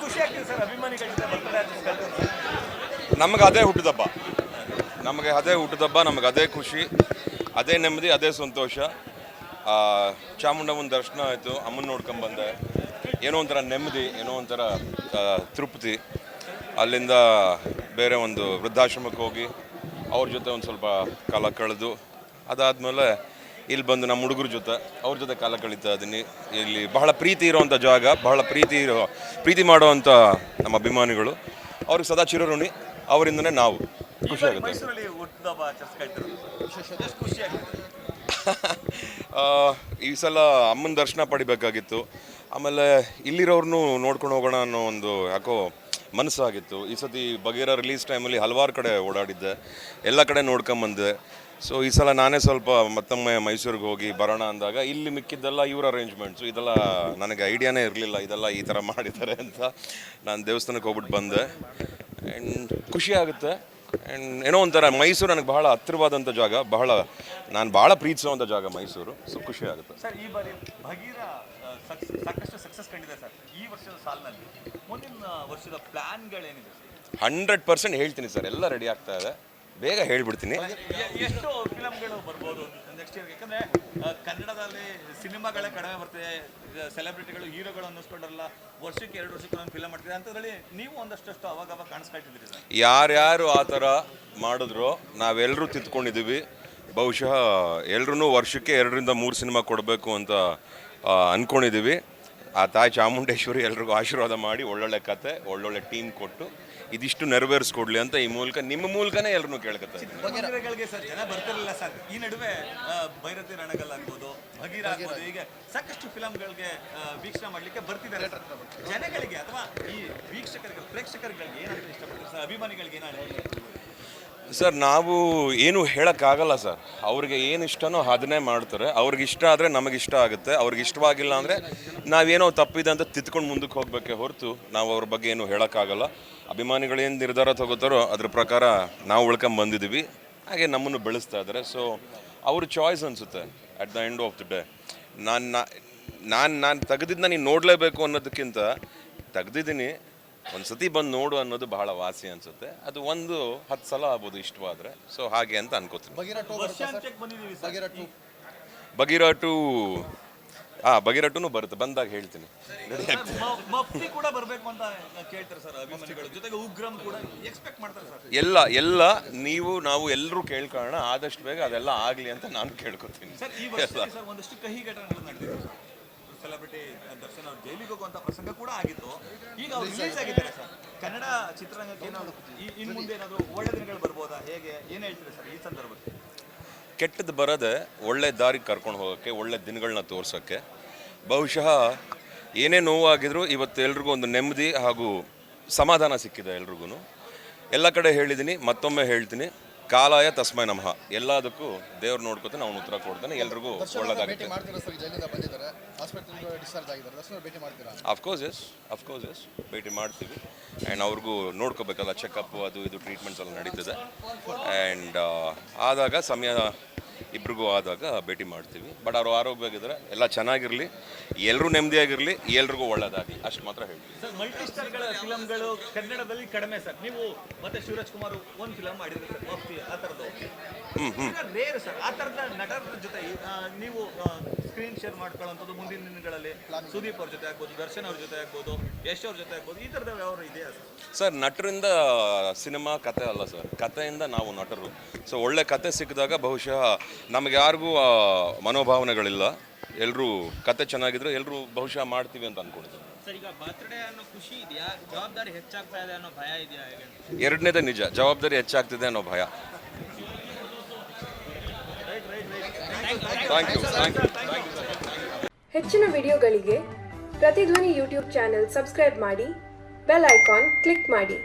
ಖುಷಿ ಆಗ್ತಿದೆ ಸರ್ ಅಭಿಮಾನಿಗಳ ಜೊತೆ ಬರ್ತಡೇ ನಮಗೆ ಅದೇ ಹುಟ್ಟಿದಬ್ಬ. ನಮಗೆ ಅದೇ ಹುಟ್ಟಿದಬ್ಬ, ನಮಗೆ ಅದೇ ಖುಷಿ, ಅದೇ ನೆಮ್ಮದಿ, ಅದೇ ಸಂತೋಷ. ಚಾಮುಂಡಮ್ಮನ ದರ್ಶನ ಆಯಿತು, ಅಮ್ಮನ ನೋಡ್ಕೊಂಬಂದೆ ಏನೋ ಒಂಥರ ನೆಮ್ಮದಿ, ಏನೋ ಒಂಥರ ತೃಪ್ತಿ. ಅಲ್ಲಿಂದ ಬೇರೆ ಒಂದು ವೃದ್ಧಾಶ್ರಮಕ್ಕೆ ಹೋಗಿ, ಅವ್ರ ಜೊತೆ ಒಂದು ಸ್ವಲ್ಪ ಕಾಲ ಕಳೆದು, ಅದಾದಮೇಲೆ ಇಲ್ಲಿ ಬಂದು ನಮ್ಮ ಹುಡುಗರ ಜೊತೆ ಅವ್ರ ಜೊತೆ ಕಾಲ ಕಳೀತಾ ಇದ್ದೀನಿ. ಇಲ್ಲಿ ಬಹಳ ಪ್ರೀತಿ ಇರುವಂಥ ಜಾಗ ಬಹಳ ಪ್ರೀತಿ ಇರೋ ಪ್ರೀತಿ ಮಾಡುವಂಥ ನಮ್ಮ ಅಭಿಮಾನಿಗಳು. ಅವ್ರಿಗೆ ಸದಾ ಚಿರಋಣಿ ಅವರಿಂದನೇ ನಾವು. ಖುಷಿ ಆಗುತ್ತೆ. ಮೈಸೂರಲ್ಲಿ ಹುಟ್ಟುಹಬ್ಬ ಆಚರಿಸ್ಕೊಳ್ತಾರೆ ಎಷ್ಟು ಖುಷಿ ಆಗುತ್ತೆ ಆ, ಈ ಸಲ ಅಮ್ಮನ ದರ್ಶನ ಪಡಿಬೇಕಾಗಿತ್ತು. ಆಮೇಲೆ ಇಲ್ಲಿರೋರ್ನು ನೋಡ್ಕೊಂಡು ಹೋಗೋಣ ಅನ್ನೋ ಒಂದು ಯಾಕೋ ಮನಸ್ಸಾಗಿತ್ತು. ಈ ಸತಿ ಬಗೇರ ರಿಲೀಸ್ ಟೈಮಲ್ಲಿ ಹಲವಾರು ಕಡೆ ಓಡಾಡಿದ್ದೆ. ಎಲ್ಲ ಕಡೆ ನೋಡ್ಕೊಂಬಂದೆ. ಸೊ ಈ ಸಲ ನಾನೇ ಸ್ವಲ್ಪ ಮತ್ತೊಮ್ಮೆ ಮೈಸೂರಿಗೆ ಹೋಗಿ ಬರೋಣ ಅಂದಾಗ ಇಲ್ಲಿ ಮಿಕ್ಕಿದ್ದೆಲ್ಲ ಇವ್ರ ಅರೇಂಜ್ಮೆಂಟ್ಸು ಇದೆಲ್ಲ ನನಗೆ ಐಡಿಯಾನೇ ಇರಲಿಲ್ಲ ಇದೆಲ್ಲ ಈ ಥರ ಮಾಡಿದ್ದಾರೆ ಅಂತ. ನಾನು ದೇವಸ್ಥಾನಕ್ಕೆ ಹೋಗ್ಬಿಟ್ಟು ಬಂದೆ. ಆ್ಯಂಡ್ ಖುಷಿ ಆಗುತ್ತೆ. ಆ್ಯಂಡ್ ಏನೋ ಒಂಥರ ಮೈಸೂರು ನನಗೆ ಬಹಳ ಹತ್ತಿರವಾದಂಥ ಜಾಗ. ಬಹಳ ನಾನು ಭಾಳ ಪ್ರೀತಿಸುವಂಥ ಜಾಗ ಮೈಸೂರು. ಸೊ ಖುಷಿ ಆಗುತ್ತೆ. ಸರ್ ಈ ಬಾರಿ ಭಗೀರ ಸಾಕಷ್ಟು ಸಕ್ಸಸ್ ಕಂಡಿದೆ ಸರ್. ಈ ವರ್ಷದ ಸಾಲಿನಲ್ಲಿ. ಮುಂದಿನ ವರ್ಷದ ಪ್ಲ್ಯಾನ್ಗಳೇನಿದೆ ಹಂಡ್ರೆಡ್ ಪರ್ಸೆಂಟ್ ಹೇಳ್ತೀನಿ ಸರ್. ಎಲ್ಲ ರೆಡಿ ಆಗ್ತಾ ಇದೆ. ಬೇಗ ಹೇಳ್ಬಿಡ್ತೀನಿ. ಎಷ್ಟು ಫಿಲಮ್ಗಳು ಬರ್ಬೋದು ನೆಕ್ಸ್ಟ್ ಇಯರ್ ಯಾಕಂದ್ರೆ ಕನ್ನಡದಲ್ಲಿ ಸಿನಿಮಾಗಳೇ ಕಡಿಮೆ ಬರ್ತದೆ. ಸೆಲೆಬ್ರಿಟಿಗಳು ಹೀರೋಗಳು ಅನ್ನಿಸ್ಕೊಂಡ್ರಲ್ಲ ವರ್ಷಕ್ಕೆ ಎರಡು ವರ್ಷಕ್ಕೆ ಒಂದು ಫಿಲಮ್ ಮಾಡ್ತಿದೆ ಅಂಥದ್ರಲ್ಲಿ ನೀವು ಒಂದಷ್ಟು ಅವಾಗ ಅವಾಗ ಕಾಣಿಸ್ತಾ ಇದ್ದೀರಿ ಯಾರ್ಯಾರು ಆ ಥರ ಮಾಡಿದ್ರು ನಾವೆಲ್ಲರೂ ತಿದ್ಕೊಂಡಿದ್ದೀವಿ. ಬಹುಶಃ ಎಲ್ಲರೂ ವರ್ಷಕ್ಕೆ ಎರಡರಿಂದ ಮೂರು ಸಿನಿಮಾ ಕೊಡಬೇಕು ಅಂತ ಅಂದ್ಕೊಂಡಿದ್ದೀವಿ ಆ ತಾಯಿ ಚಾಮುಂಡೇಶ್ವರಿ ಎಲ್ರಿಗೂ ಆಶೀರ್ವಾದ ಮಾಡಿ ಒಳ್ಳೊಳ್ಳೆ ಕತೆ ಒಳ್ಳೊಳ್ಳೆ ಟೀಮ್ ಕೊಟ್ಟು ಇದಿಷ್ಟು ನೆರವೇರಿಸ್ಕೊಡ್ಲಿ ಅಂತ ಈ ಮೂಲಕ ನಿಮ್ಮ ಮೂಲಕನೇ ಎಲ್ಲರೂ ಕೇಳ್ಕೊತಾರೆ. ಮಂದಿರಗಳಿಗೆ ಸರ್ ಜನ ಬರ್ತಿರಲಿಲ್ಲ ಸರ್. ಈ ನಡುವೆ ಭೈರತಿ ರಣಗಲ್ ಆಗ್ಬೋದು ಭಗೀರ ಆಗ್ಬೋದು ಹೀಗೆ ಸಾಕಷ್ಟು ಫಿಲಮ್ಗಳಿಗೆ ವೀಕ್ಷಣೆ ಮಾಡ್ಲಿಕ್ಕೆ ಬರ್ತಿದ್ದಾರೆ ಜನಗಳಿಗೆ ಅಥವಾ ಈ ವೀಕ್ಷಕರಿಗೆ ಪ್ರೇಕ್ಷಕರಿಗೆ ಏನಂತ ಇಷ್ಟಪಡ್ತಾರೆ? ಸರ್ ಅಭಿಮಾನಿಗಳಿಗೆ ಏನಾಗುತ್ತೆ ಸರ್, ನಾವು ಏನು ಹೇಳೋಕ್ಕಾಗಲ್ಲ ಸರ್. ಅವ್ರಿಗೆ ಏನು ಇಷ್ಟನೋ ಅದನ್ನೇ ಮಾಡ್ತಾರೆ. ಅವ್ರಿಗೆ ಇಷ್ಟ ಆದರೆ ನಮಗೆ ಇಷ್ಟ ಆಗುತ್ತೆ. ಅವ್ರಿಗೆ ಇಷ್ಟವಾಗಿಲ್ಲ ಅಂದರೆ ನಾವೇನೋ ತಪ್ಪಿದೆ ಅಂತ ತಿತ್ಕೊಂಡು ಮುಂದಕ್ಕೆ ಹೋಗಬೇಕೆ ಹೊರತು ನಾವು ಅವ್ರ ಬಗ್ಗೆ ಏನು ಹೇಳೋಕ್ಕಾಗಲ್ಲ. ಅಭಿಮಾನಿಗಳು ಏನು ನಿರ್ಧಾರ ತಗೋತಾರೋ ಅದ್ರ ಪ್ರಕಾರ ನಾವು ಉಳ್ಕೊಂಡು ಬಂದಿದ್ದೀವಿ ಹಾಗೆ ನಮ್ಮನ್ನು ಬೆಳೆಸ್ತಾ ಇದ್ದಾರೆ ಸೊ ಅವ್ರ ಚಾಯ್ಸ್ ಅನಿಸುತ್ತೆ at the end of the day ನಾನು ನಾನು ನಾನು ತೆಗೆದಿದ್ದನ್ನ ನೀನು ನೋಡಲೇಬೇಕು ಅನ್ನೋದಕ್ಕಿಂತ ತೆಗ್ದಿದ್ದೀನಿ. ಒಂದು ಸತಿ ಬಂದು ನೋಡು ಅನ್ನೋದು ಬಹಳ ವಾಸಿ ಅನ್ಸುತ್ತೆ. ಅದು ಒಂದು ಹತ್ತು ಸಲ ಆಗ್ಬೋದು ಇಷ್ಟವಾದ್ರೆ. ಸೊ ಹಾಗೆ ಅಂತ ಅನ್ಕೋತೀನಿ. Bagheera two Bagheera two. Bagheera two ಹಾಂ ಬಗೀರ ಬರುತ್ತೆ. ಬಂದಾಗ ಹೇಳ್ತೀನಿ. ಮಫ್ತಿ ಕೂಡ ಬರಬೇಕು ಅಂತ ಕೇಳ್ತಾರೆ ಸರ್ ಅಭಿಮಾನಿಗಳು. ಜೊತೆಗೆ ಉಗ್ರಂ ಕೂಡ ಎಕ್ಸ್ಪೆಕ್ಟ್ ಮಾಡ್ತಾರೆ ಸರ್. ಎಲ್ಲ ಎಲ್ಲ ನೀವು ನಾವು ಎಲ್ಲರೂ ಕೇಳ್ಕೊಳ್ಳೋಣ. ಆದಷ್ಟು ಬೇಗ ಅದೆಲ್ಲ ಆಗಲಿ ಅಂತ ನಾನು ಕೇಳ್ಕೊತೀನಿ. ಸರ್ ಈ ಸರ್ ಒಂದಷ್ಟು ಕಹಿ ಘಟನೆಗಳು ನಡೆದಿದೆ. ಸೆಲೆಬ್ರಿಟಿ ದರ್ಶನ್ ಅವ್ರು ಜೈಲಿಗೆ ಹೋಗುವಂತ ಪ್ರಸಂಗ ಕೂಡ ಆಗಿತ್ತು. ರಿಲೀಸ್ ಆಗಿದ್ದಾರೆ ಸರ್ ಕನ್ನಡ ಚಿತ್ರರಂಗಕ್ಕೆ ಏನಾದ್ರು ಮುಂದೆ ಏನಾದ್ರು ಒಳ್ಳೆ ದಿನಗಳು ಬರ್ಬೋದಾ? ಹೇಗೆ ಏನ್ ಹೇಳ್ತೀರಿ ಸರ್ ಈ ಸಂದರ್ಭಕ್ಕೆ ಕೆಟ್ಟದ್ದು ಬರೋದೆ ಒಳ್ಳೆ ದಾರಿಗೆ ಕರ್ಕೊಂಡು ಹೋಗೋಕ್ಕೆ ಒಳ್ಳೆ ದಿನಗಳನ್ನ ತೋರ್ಸೋಕ್ಕೆ. ಬಹುಶಃ ಏನೇ ನೋವಾಗಿದ್ರು ಇವತ್ತು ಎಲ್ರಿಗೂ ಒಂದು ನೆಮ್ಮದಿ ಹಾಗೂ ಸಮಾಧಾನ ಸಿಕ್ಕಿದೆ ಎಲ್ರಿಗೂ ಎಲ್ಲ ಕಡೆ ಹೇಳಿದ್ದೀನಿ ಮತ್ತೊಮ್ಮೆ ಹೇಳ್ತೀನಿ. ಕಾಲಾಯ ತಸ್ಮೈ ನಮಃ. ಎಲ್ಲದಕ್ಕೂ ದೇವ್ರು ನೋಡ್ಕೊತಾನೆ ಅವನು ಉತ್ತರ ಕೊಡ್ತಾನೆ ಎಲ್ರಿಗೂ ಒಳ್ಳೆದಾಗುತ್ತೆ. ಅಫ್ಕೋರ್ಸ್ ಎಸ್ ಅಫ್ಕೋರ್ಸ್ ಎಸ್ ಭೇಟಿ ಮಾಡ್ತೀವಿ. ಆ್ಯಂಡ್ ಅವ್ರಿಗೂ ನೋಡ್ಕೋಬೇಕಲ್ಲ ಚೆಕಪ್ ಅದು ಇದು ಟ್ರೀಟ್ಮೆಂಟ್ಸ್ ಎಲ್ಲ ನಡೀತದೆ. ಆ್ಯಂಡ್ ಆದಾಗ ಸಮಯ ಇಬ್ರಿಗೂ ಆದಾಗ ಭೇಟಿ ಮಾಡ್ತೀವಿ. ಬಟ್ ಅವ್ರು ಆರೋಗ್ಯವಾಗಿದ್ದಾರೆ ಎಲ್ಲ ಚೆನ್ನಾಗಿರಲಿ ಎಲ್ಲರೂ ನೆಮ್ಮದಿಯಾಗಿರಲಿ ಎಲ್ರಿಗೂ ಒಳ್ಳೆಯದಾಗಿ ಅಷ್ಟು ಮಾತ್ರ ಹೇಳ್ತೀವಿ ಸರ್ ಮಲ್ಟಿ ಸ್ಟಾರ್ಗಳ ಫಿಲಮ್ಗಳು ಕನ್ನಡದಲ್ಲಿ ಕಡಿಮೆ ಸರ್. ನೀವು ಮತ್ತೆ ಶಿವರಾಜ್ ಕುಮಾರ್ ಒಂದು ಫಿಲಮ್ ಮಾಡಿದ್ರೆ ಸರ್ ಮಫ್ತಿ ಆ ಥರದ್ದು ರೇರ್ ಸರ್ ಆ ಥರದ ನಟರ ಜೊತೆ ಆ, ನೀವು ಸ್ಕ್ರೀನ್ ಶೇರ್ ಮಾಡ್ಕೊಳ್ಳೋಂಥದ್ದು ಮುಂದಿನ ದಿನಗಳಲ್ಲಿ ಸುದೀಪ್ ಅವ್ರ ಜೊತೆ ಆಗ್ಬೋದು ದರ್ಶನ್ ಅವ್ರ ಜೊತೆ ಆಗ್ಬೋದು ಯಶ್ ಅವ್ರ ಜೊತೆ ಆಗ್ಬೋದು ಈ ಥರದ ವ್ಯವಹಾರ ಇದೆಯಾ ಸರ್? ಸರ್ ನಟರಿಂದ ಸಿನಿಮಾ ಕತೆ ಅಲ್ಲ ಸರ್. ಕತೆಯಿಂದ ನಾವು ನಟರು. ಸೊ ಒಳ್ಳೆ ಕತೆ ಸಿಕ್ಕಿದಾಗ ಬಹುಶಃ ನಮಗೆ ಯಾರಿಗೂ ಮನೋಭಾವನೆಗಳಿಲ್ಲ. ಎಲ್ಲರೂ ಕತೆ ಚೆನ್ನಾಗಿದ್ರೆ ಎಲ್ಲರೂ ಬಹುಶಃ ಮಾಡ್ತೀವಿ ಅಂತ ಅನ್ಕೊಂಡಿದ್ದೀವಿ ಸರ್ ಈಗ ಬರ್ತ್ಡೇ ಅನ್ನೋ ಖುಷಿ ಇದೆಯಾ? ಜವಾಬ್ದಾರಿ ಹೆಚ್ಚಾಗ್ತಾ ಅನ್ನೋ ಭಯ ಇದೆಯಾ ಹೇಗೆ? ಎರಡನೇದೇ ನಿಜ ಜವಾಬ್ದಾರಿ ಹೆಚ್ಚಾಗ್ತಿದೆ ಅನ್ನೋ ಭಯ. ಥ್ಯಾಂಕ್ ಯು ಥ್ಯಾಂಕ್ ಯು ಹೆಚ್ಚಿನ ವಿಡಿಯೋಗಳಿಗೆ ಪ್ರತಿಧ್ವನಿ ಯೂಟ್ಯೂಬ್ ಚಾನೆಲ್ ಸಬ್ಸ್ಕ್ರೈಬ್ ಮಾಡಿ ಬೆಲ್ ಐಕಾನ್ ಕ್ಲಿಕ್ ಮಾಡಿ.